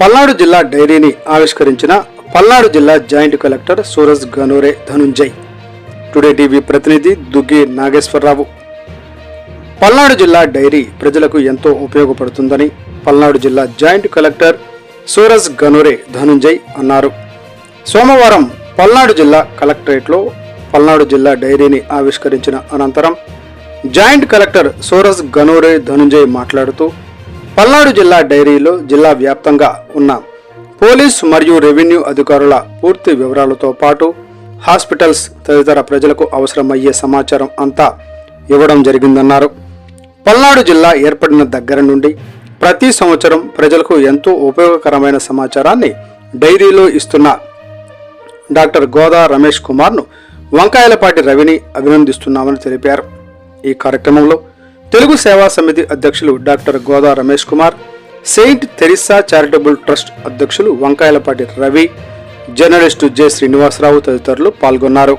పల్నాడు జిల్లా డైరీని ఆవిష్కరించిన పల్నాడు జిల్లా joint collector Suraj Ganore Dhanunjay. Today TV ప్రతినిధి దుగ్గి నాగేశ్వరరావు. పల్నాడు జిల్లా డైరీ ప్రజలకు ఎంతో ఉపయోగపడుతుందని పల్నాడు జిల్లా జాయింట్ కలెక్టర్ సూరజ్ గనోరే ధనుంజయ్ అన్నారు. సోమవారం పల్నాడు జిల్లా కలెక్టరేట్లో పల్నాడు జిల్లా డైరీని ఆవిష్కరించిన అనంతరం జాయింట్ కలెక్టర్ సూరజ్ గనోరే ధనుంజయ్ మాట్లాడుతూ పల్నాడు జిల్లా డైరీలో జిల్లా వ్యాప్తంగా ఉన్న పోలీస్ మరియు రెవెన్యూ అధికారుల పూర్తి వివరాలతో పాటు హాస్పిటల్స్ తదితర ప్రజలకు అవసరమయ్యే సమాచారం అంతా ఇవ్వడం జరిగిందన్నారు. పల్నాడు జిల్లా ఏర్పడిన దగ్గర నుండి ప్రతి సంవత్సరం ప్రజలకు ఎంతో ఉపయోగకరమైన సమాచారాన్ని డైరీలో ఇస్తున్న డాక్టర్ గోదా రమేష్ కుమార్ను వంకాయలపాటి రవిని అభినందిస్తున్నామని తెలిపారు. ఈ కార్యక్రమంలో తెలుగు సేవా సమితి అధ్యక్షులు doctor Goda Ramesh Kumar saint Teresa charitable trust అధ్యక్షులు వంకాయలపాటి రవి జర్నలిస్టు జె శ్రీనివాసరావు తదితరులు పాల్గొన్నారు.